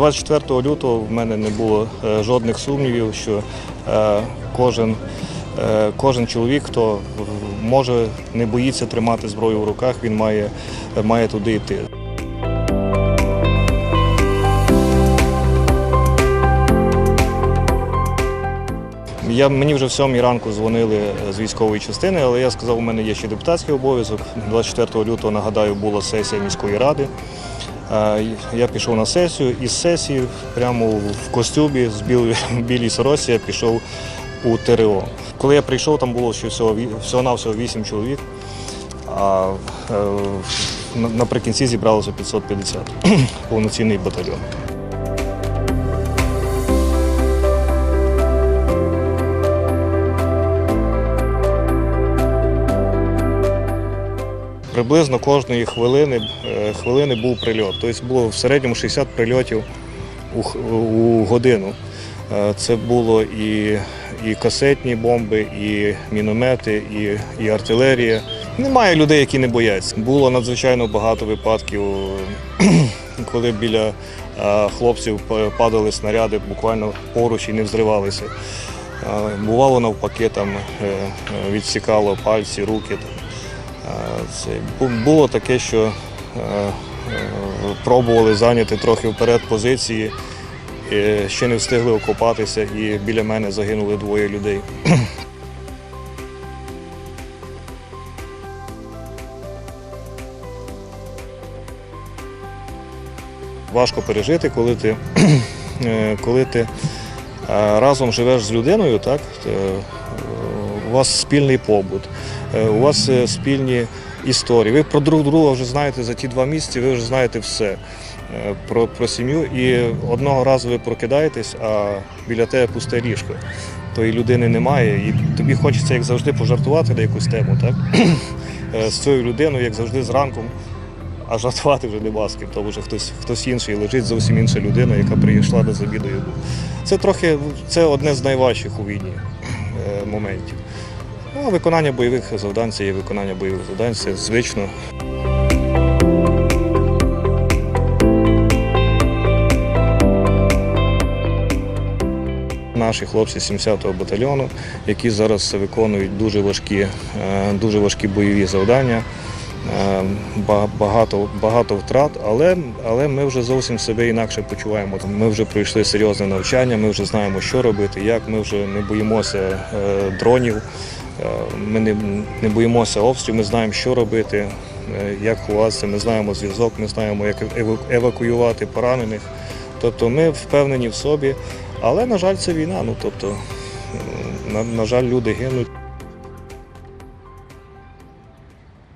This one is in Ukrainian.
24 лютого в мене не було е, жодних сумнівів, що е, кожен, е, кожен чоловік, хто може не боїться тримати зброю в руках, він має, має туди йти. Я, мені вже в сьомій ранку дзвонили з військової частини, але я сказав, у мене є ще депутатський обов'язок. 24 лютого, нагадаю, була сесія міської ради. Е, Я пішов на сесію і з сесії прямо в костюмі з білої білій сорочці я пішов у ТРО. Коли я прийшов, там було ще всього, всього навсього 8 чоловік, а е, наприкінці зібралося 550 повноцінний батальйон. Приблизно кожної хвилини, е, хвилини був прильот. Тобто було в середньому 60 прильотів у, годину. Е, Це було і, і касетні бомби, і міномети, і, і артилерія. Немає людей, які не бояться. Було надзвичайно багато випадків, коли біля е, хлопців падали снаряди буквально поруч і не взривалися. Бувало навпаки, там відсікало пальці, руки. Було таке, що е, е, пробували зайняти трохи вперед позиції, ще не встигли окопатися, і біля мене загинули двоє людей. Важко пережити, коли ти, е, коли ти разом живеш з людиною, так? У вас спільний побут, е, у вас е, спільні історії. Ви про друг друга вже знаєте за ті два місяці, ви вже знаєте все е, про, про сім'ю. І одного разу ви прокидаєтесь, а біля тебе пусте ліжко. Тої людини немає, і тобі хочеться, як завжди, пожартувати на якусь тему, так? З цією людиною, як завжди, зранку. А жартувати вже нема з ким, тому що хтось, хтось інший лежить, зовсім інша людина, яка прийшла до забідою. Це трохи це одне з найважчих у війні моментів. Ну, а виконання бойових завдань це є виконання бойових завдань, це звично. Наші хлопці 70-го батальйону, які зараз виконують дуже важкі, е, дуже важкі бойові завдання. Е, ба- Багато, багато втрат, але, але ми вже зовсім себе інакше почуваємо. Ми вже пройшли серйозне навчання, ми вже знаємо, що робити, як ми вже не боїмося е, дронів, е, ми не, не боїмося обстрілів, ми знаємо, що робити, е, як ховатися, ми знаємо зв'язок, ми знаємо, як евакуювати поранених. Тобто ми впевнені в собі, але, на жаль, це війна. Ну, тобто, на, на жаль, люди гинуть.